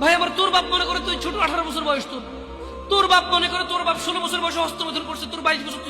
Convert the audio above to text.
ভাই, আমার তোর বাপ মনে করে তুই ছোট আঠারো বছর বয়স তোর। তোর বাপ মনে করে তোর বাপ ষোলো বছর বয়সে হস্তমোধন করছে, তোর বাইশ বছর